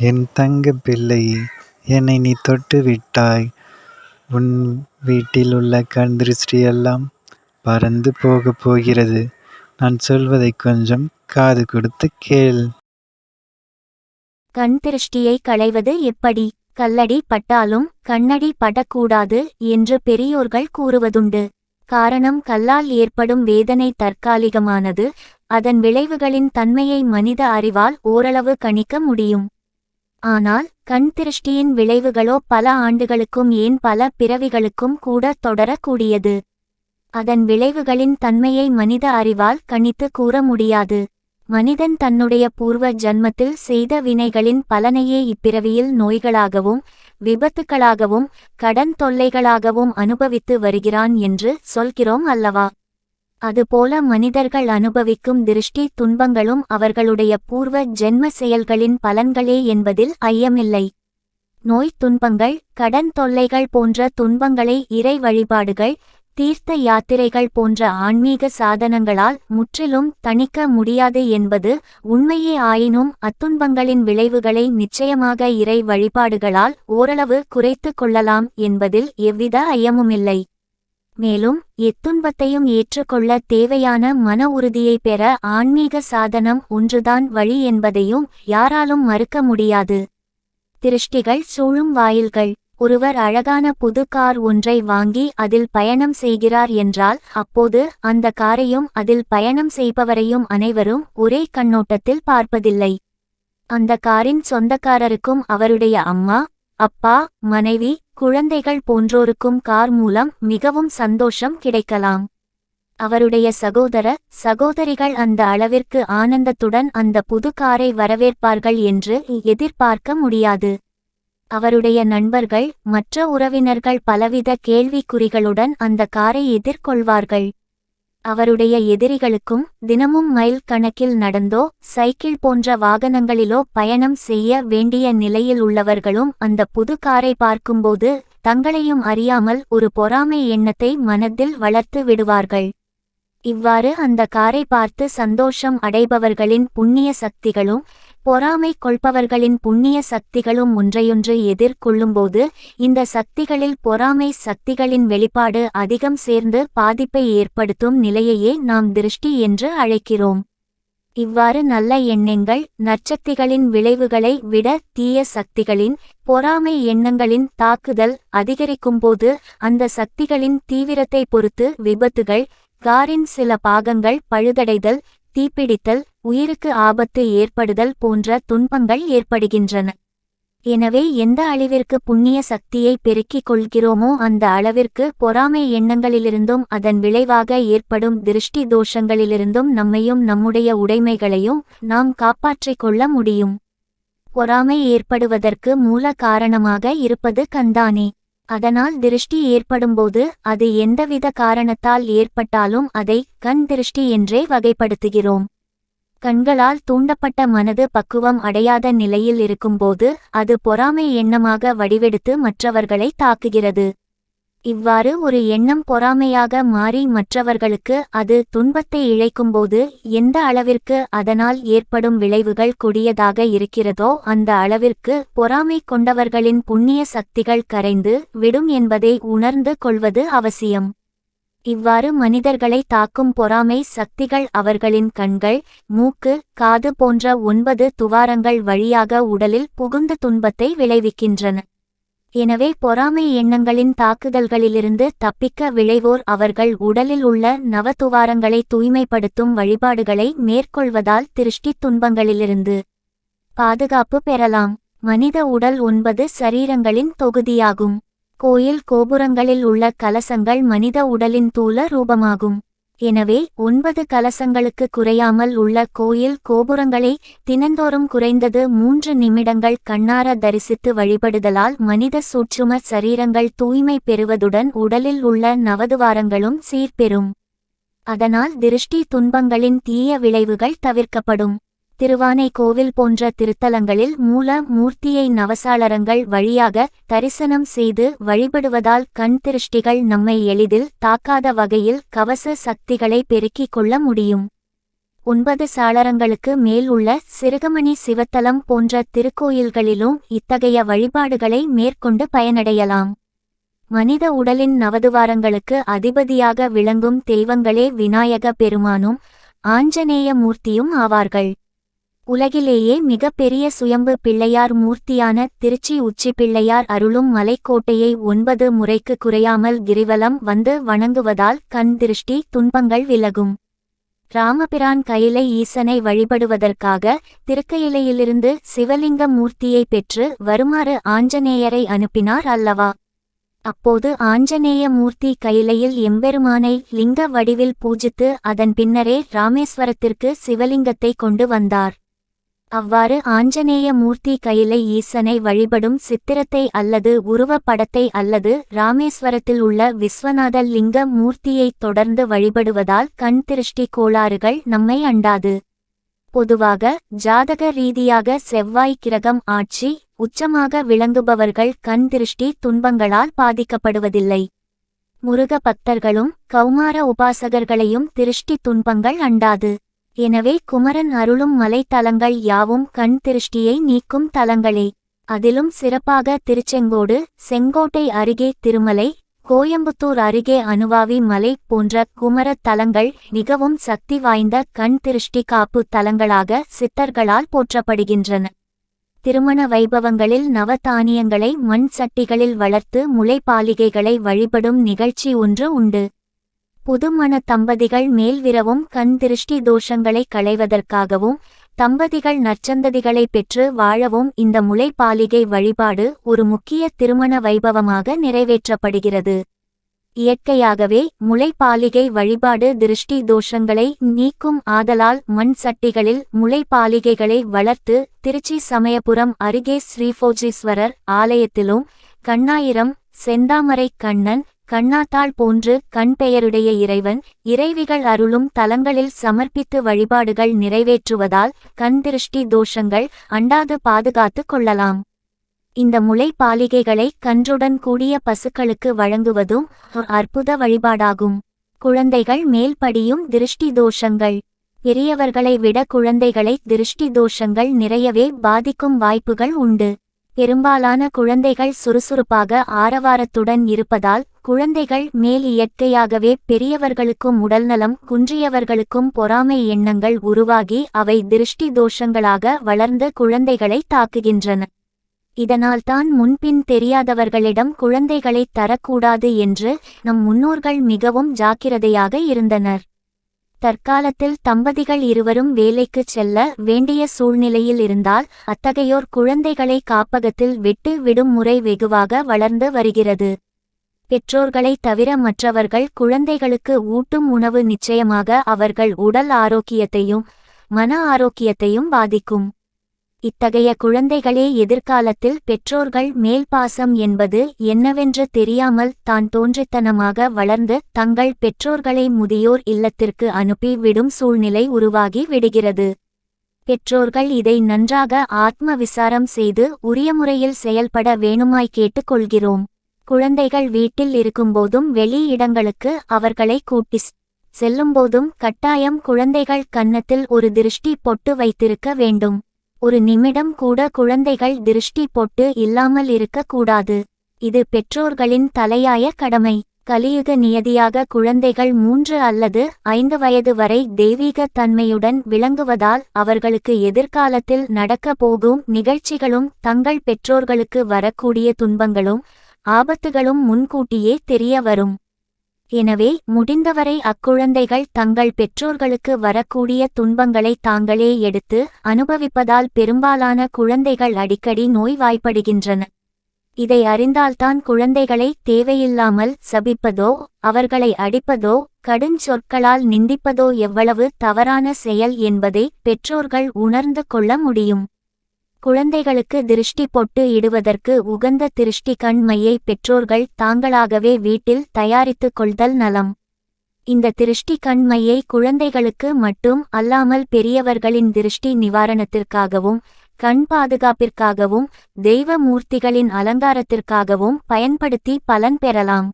என் தங்க பிள்ளையே என்னை நீ தொட்டு விட்டாய் உன் வீட்டில் உள்ள கண் திருஷ்டியெல்லாம் பறந்து போகப் போகிறது. நான் சொல்வதை கொஞ்சம் காது கொடுத்து கேள். கண் திருஷ்டியை களைவது எப்படி? கல்லடி பட்டாலும் கண்ணடி படக்கூடாது என்று பெரியோர்கள் கூறுவதுண்டு. காரணம் கல்லால் ஏற்படும் வேதனை தற்காலிகமானது. அதன் விளைவுகளின் தன்மையை மனித அறிவால் ஓரளவு கணிக்க முடியும். ஆனால் கண் திருஷ்டியின் விளைவுகளோ பல ஆண்டுகளுக்கும் ஏன் பல பிறவிகளுக்கும் கூட தொடரக்கூடியது. அதன் விளைவுகளின் தன்மையை மனித அறிவால் கணித்து கூற முடியாது. மனிதன் தன்னுடைய பூர்வ ஜன்மத்தில் செய்த வினைகளின் பலனையே இப்பிறவியில் நோய்களாகவும் விபத்துக்களாகவும் கடன் தொல்லைகளாகவும் அனுபவித்து வருகிறான் என்று சொல்கிறோம் அல்லவா? அதுபோல மனிதர்கள் அனுபவிக்கும் திருஷ்டி துன்பங்களும் அவர்களுடைய பூர்வ ஜென்ம செயல்களின் பலன்களே என்பதில் ஐயமில்லை. நோய் துன்பங்கள் கடன் தொல்லைகள் போன்ற துன்பங்களை இறை வழிபாடுகள் தீர்த்த யாத்திரைகள் போன்ற ஆன்மீக சாதனங்களால் முற்றிலும் தணிக்க முடியாது என்பது உண்மையே ஆயினும் அத்துன்பங்களின் விளைவுகளை நிச்சயமாக இறை வழிபாடுகளால் ஓரளவு குறைத்து கொள்ளலாம் என்பதில் எவ்வித ஐயமுமில்லை. மேலும் எத்துன்பத்தையும் ஏற்றுக்கொள்ள தேவையான மன உறுதியை பெற ஆன்மீக சாதனம் ஒன்றுதான் வழி என்பதையும் யாராலும் மறுக்க முடியாது. திருஷ்டிகள் சூழும் வாயில்கள். ஒருவர் அழகான புது கார் ஒன்றை வாங்கி அதில் பயணம் செய்கிறார் என்றால் அப்போது அந்த காரையும் அதில் பயணம் செய்பவரையும் அனைவரும் ஒரே கண்ணோட்டத்தில் பார்ப்பதில்லை. அந்த காரின் சொந்தக்காரருக்கும் அவருடைய அம்மா அப்பா மனைவி குழந்தைகள் போன்றோருக்கும் கார் மூலம் மிகவும் சந்தோஷம் கிடைக்கலாம். அவருடைய சகோதர சகோதரிகள் அந்த அளவிற்கு ஆனந்தத்துடன் அந்த புது காரை வரவேற்பார்கள் என்று எதிர்பார்க்க முடியாது. அவருடைய நண்பர்கள் மற்ற உறவினர்கள் பலவித கேள்விக்குறிகளுடன் அந்த காரை எதிர்கொள்வார்கள். அவருடைய எதிரிகளுக்கும் தினமும் மைல் கணக்கில் நடந்தோ சைக்கிள் போன்ற வாகனங்களிலோ பயணம் செய்ய வேண்டிய நிலையில் உள்ளவர்களும் அந்த புது காரை பார்க்கும்போது தங்களையும் அறியாமல் ஒரு பொறாமை எண்ணத்தை மனதில் வளர்த்து விடுவார்கள். இவ்வாறு அந்த காரை பார்த்து சந்தோஷம் அடைபவர்களின் புண்ணிய சக்திகளும் பொறாமை கொள்பவர்களின் புண்ணிய சக்திகளும் ஒன்றையொன்று எதிர்கொள்ளும்போது இந்த சக்திகளில் பொறாமை சக்திகளின் வெளிப்பாடு அதிகம் சேர்ந்து பாதிப்பை ஏற்படுத்தும் நிலையையே நாம் திருஷ்டி என்று அழைக்கிறோம். இவ்வாறு நல்ல எண்ணங்கள் நற்சக்திகளின் விளைவுகளை விட தீய சக்திகளின் பொறாமை எண்ணங்களின் தாக்குதல் அதிகரிக்கும்போது அந்த சக்திகளின் தீவிரத்தை பொறுத்து விபத்துகள் காரின் சில பாகங்கள் பழுதடைதல் தீப்பிடித்தல் உயிருக்கு ஆபத்து ஏற்படுதல் போன்ற துன்பங்கள் ஏற்படுகின்றன. எனவே எந்த அளவிற்கு புண்ணிய சக்தியை பெருக்கிக் கொள்கிறோமோ அந்த அளவிற்கு பொறாமை எண்ணங்களிலிருந்தும் அதன் விளைவாக ஏற்படும் திருஷ்டி தோஷங்களிலிருந்தும் நம்மையும் நம்முடைய உடைமைகளையும் நாம் காப்பாற்றிக் கொள்ள முடியும். பொறாமை ஏற்படுவதற்கு மூல காரணமாக இருப்பது கந்தானே அதனால் திருஷ்டி ஏற்படும்போது அது எந்தவித காரணத்தால் ஏற்பட்டாலும் அதை கண் திருஷ்டி என்றே வகைப்படுத்துகிறோம். கண்களால் தூண்டப்பட்ட மனது பக்குவம் அடையாத நிலையில் இருக்கும்போது அது பொறாமை எண்ணமாக வடிவெடுத்து மற்றவர்களை தாக்குகிறது. இவ்வாறு ஒரு எண்ணம் பொறாமையாக மாறி மற்றவர்களுக்கு அது துன்பத்தை இழைக்கும்போது எந்த அளவிற்கு அதனால் ஏற்படும் விளைவுகள் கொடியதாக இருக்கிறதோ அந்த அளவிற்கு பொறாமை கொண்டவர்களின் புண்ணிய சக்திகள் கரைந்து விடும் என்பதை உணர்ந்து கொள்வது அவசியம். இவ்வாறு மனிதர்களை தாக்கும் பொறாமை சக்திகள் அவர்களின் கண்கள் மூக்கு காது போன்ற ஒன்பது துவாரங்கள் வழியாக உடலில் புகுந்த துன்பத்தை விளைவிக்கின்றன. எனவே பொறாமை எண்ணங்களின் தாக்குதல்களிலிருந்து தப்பிக்க விளைவோர் அவர்கள் உடலில் உள்ள நவதுவாரங்களை தூய்மைப்படுத்தும் வழிபாடுகளை மேற்கொள்வதால் திருஷ்டி துன்பங்களிலிருந்து பாதுகாப்பு பெறலாம். மனித உடல் ஒன்பது சரீரங்களின் தொகுதியாகும். கோயில் கோபுரங்களில் உள்ள கலசங்கள் மனித உடலின் தூல ரூபமாகும். எனவே ஒன்பது கலசங்களுக்கு குறையாமல் உள்ள கோயில் கோபுரங்களை தினந்தோறும் குறைந்தது மூன்று நிமிடங்கள் கண்ணார தரிசித்து வழிபடுதலால் மனித சூற்றும சரீரங்கள் தூய்மை பெறுவதுடன் உடலில் உள்ள நவதுவாரங்களும் சீர்பெறும். அதனால் திருஷ்டி துன்பங்களின் தீய விளைவுகள் தவிர்க்கப்படும். திருவானை கோவில் போன்ற திருத்தலங்களில் மூல மூர்த்தியை நவசாளரங்கள் வழியாக தரிசனம் செய்து வழிபடுவதால் கண் திருஷ்டிகள் நம்மை எளிதில் தாக்காத வகையில் கவச சக்திகளை பெருக்கிக் கொள்ள முடியும். ஒன்பது சாளரங்களுக்கு மேல் உள்ள சிறுகமணி சிவத்தலம் போன்ற திருக்கோயில்களிலும் இத்தகைய வழிபாடுகளை மேற்கொண்டு பயனடையலாம். மனித உடலின் நவதுவாரங்களுக்கு அதிபதியாக விளங்கும் தெய்வங்களே விநாயக பெருமானும் ஆஞ்சநேய மூர்த்தியும் ஆவார்கள். உலகிலேயே மிக பெரிய சுயம்பு பிள்ளையார் மூர்த்தியான திருச்சி உச்சி பிள்ளையார் அருளும் மலைக்கோட்டையை ஒன்பது முறைக்கு குறையாமல் கிரிவலம் வந்து வணங்குவதால் கண் திருஷ்டி துன்பங்கள் விலகும். ராமபிரான் கையிலை ஈசனை வழிபடுவதற்காக திருக்கையிலையிலிருந்து சிவலிங்க மூர்த்தியை பெற்று வருமாறு ஆஞ்சநேயரை அனுப்பினார் அல்லவா? அப்போது ஆஞ்சநேய மூர்த்தி கையிலையில் எம்பெருமானை லிங்க வடிவில் பூஜித்து அதன் பின்னரே ராமேஸ்வரத்திற்கு சிவலிங்கத்தை கொண்டு வந்தார். அவ்வாறு ஆஞ்சநேய மூர்த்தி கையிலை ஈசனை வழிபடும் சித்திரத்தை அல்லது உருவப்படத்தை அல்லது ராமேஸ்வரத்தில் உள்ள விஸ்வநாத லிங்க மூர்த்தியைத் தொடர்ந்து வழிபடுவதால் கண் திருஷ்டி கோளாறுகள் நம்மை அண்டாது. பொதுவாக ஜாதக ரீதியாக செவ்வாய் கிரகம் ஆட்சி உச்சமாக விளங்குபவர்கள் கண் திருஷ்டி துன்பங்களால் பாதிக்கப்படுவதில்லை. முருக பக்தர்களும் கௌமார உபாசகர்களையும் திருஷ்டி துன்பங்கள் அண்டாது. எனவே குமரன் அருளும் மலைத்தலங்கள் யாவும் கண் திருஷ்டியை நீக்கும் தலங்களே. அதிலும் சிறப்பாக திருச்செங்கோடு செங்கோட்டை அருகே திருமலை கோயம்புத்தூர் அருகே அனுவாவி மலை போன்ற குமரத் தலங்கள் மிகவும் சக்தி வாய்ந்த கண் திருஷ்டி காப்பு தலங்களாக சித்தர்களால் போற்றப்படுகின்றன. திருமண வைபவங்களில் நவதானியங்களை மண் சட்டிகளில் வளர்த்து முளைப்பாலிகைகளை வழிபடும் நிகழ்ச்சி ஒன்று உண்டு. புதுமண தம்பதிகள் மேல்விரவும் கண் திருஷ்டி தோஷங்களை களைவதற்காகவும் தம்பதிகள் நற்சந்ததிகளை பெற்று வாழவும் இந்த முளைப்பாலிகை வழிபாடு ஒரு முக்கிய திருமண வைபவமாக நிறைவேற்றப்படுகிறது. இயற்கையாகவே முளைப்பாலிகை வழிபாடு திருஷ்டி தோஷங்களை நீக்கும் ஆதலால் மண் சட்டிகளில் முளைப்பாலிகைகளை வளர்த்து திருச்சி சமயபுரம் அருகே ஸ்ரீபோஜீஸ்வரர் ஆலயத்திலும் கண்ணாயிரம் செந்தாமரை கண்ணன் கண்ணாத்தாள் போன்று கண் பெயருடைய இறைவன் இறைவிகள் அருளும் தலங்களில் சமர்ப்பித்து வழிபாடுகள் நிறைவேற்றுவதால் கண் திருஷ்டி தோஷங்கள் அண்டாது பாதுகாத்து கொள்ளலாம். இந்த முளைப்பாலிகைகளை கன்றுடன் கூடிய பசுக்களுக்கு வழங்குவதும் அற்புத வழிபாடாகும். குழந்தைகள் மேல்படியும் திருஷ்டி தோஷங்கள். பெரியவர்களை விட குழந்தைகளை திருஷ்டி தோஷங்கள் நிறையவே பாதிக்கும் வாய்ப்புகள் உண்டு. பெரும்பாலான குழந்தைகள் சுறுசுறுப்பாக ஆரவாரத்துடன் இருப்பதால் குழந்தைகள் மேல் இயற்கையாகவே பெரியவர்களுக்கும் உடல்நலம் குன்றியவர்களுக்கும் பொறாமை எண்ணங்கள் உருவாகி அவை திருஷ்டி தோஷங்களாக வளர்ந்து குழந்தைகளை தாக்குகின்றன. இதனால்தான் முன்பின் தெரியாதவர்களிடம் குழந்தைகளை தரக்கூடாது என்று நம் முன்னோர்கள் மிகவும் ஜாக்கிரதையாக இருந்தனர். தற்காலத்தில் தம்பதிகள் இருவரும் வேலைக்குச் செல்ல வேண்டிய சூழ்நிலையில் இருந்தால் அத்தகையோர் குழந்தைகளை காப்பகத்தில் விட்டு விடும் முறை வெகுவாக வளர்ந்து வருகிறது. பெற்றோர்களை தவிர மற்றவர்கள் குழந்தைகளுக்கு ஊட்டும் உணவு நிச்சயமாக அவர்கள் உடல் ஆரோக்கியத்தையும் மன ஆரோக்கியத்தையும் பாதிக்கும். இத்தகைய குழந்தைகளே எதிர்காலத்தில் பெற்றோர்கள் மேல்பாசம் என்பது என்னவென்று தெரியாமல் தான் தோன்றித்தனமாக வளர்ந்து தங்கள் பெற்றோர்களை முதியோர் இல்லத்திற்கு அனுப்பி விடும் சூழ்நிலை உருவாகி விடுகிறது. பெற்றோர்கள் இதை நன்றாக ஆத்ம விசாரம் செய்து உரிய முறையில் செயல்பட வேணுமாய் கேட்டுக்கொள்கிறோம். குழந்தைகள் வீட்டில் இருக்கும்போதும் வெளி இடங்களுக்கு அவர்களை கூட்டிச் செல்லும்போதும் கட்டாயம் குழந்தைகள் கன்னத்தில் ஒரு திருஷ்டி பொட்டு வைத்திருக்க வேண்டும். ஒரு நிமிடம் கூட குழந்தைகள் திருஷ்டி பொட்டு இல்லாமல் இருக்கக்கூடாது இது பெற்றோர்களின் தலையாய கடமை. கலியுக நியதியாக குழந்தைகள் மூன்று அல்லது ஐந்து வயது வரை தெய்வீக தன்மையுடன் விளங்குவதால் அவர்களுக்கு எதிர்காலத்தில் நடக்கப் போகும் நிகழ்ச்சிகளும் தங்கள் பெற்றோர்களுக்கு வரக்கூடிய துன்பங்களும் ஆபத்துகளும் முன்கூட்டியே தெரிய வரும். எனவே முடிந்தவரை அக்குழந்தைகள் தங்கள் பெற்றோர்களுக்கு வரக்கூடிய துன்பங்களை தாங்களே எடுத்து அனுபவிப்பதால் பெரும்பாலான குழந்தைகள் அடிக்கடி நோய்வாய்ப்படுகின்றன. இதை அறிந்தால்தான் குழந்தைகளை தேவையில்லாமல் சபிப்பதோ அவர்களை அடிப்பதோ கடுஞ்சொற்களால் நிந்திப்பதோ எவ்வளவு தவறான செயல் என்பதை பெற்றோர்கள் உணர்ந்து கொள்ள முடியும். குழந்தைகளுக்கு திருஷ்டி பொட்டு இடுவதற்கு உகந்த திருஷ்டி கண்மையை பெற்றோர்கள் தாங்களாகவே வீட்டில் தயாரித்துக் கொள்தல் நலம். இந்த திருஷ்டி கண்மையை குழந்தைகளுக்கு மட்டும் அல்லாமல் பெரியவர்களின் திருஷ்டி நிவாரணத்திற்காகவும் கண் பாதுகாப்பிற்காகவும் தெய்வ மூர்த்திகளின் அலங்காரத்திற்காகவும் பயன்படுத்தி பலன் பெறலாம்.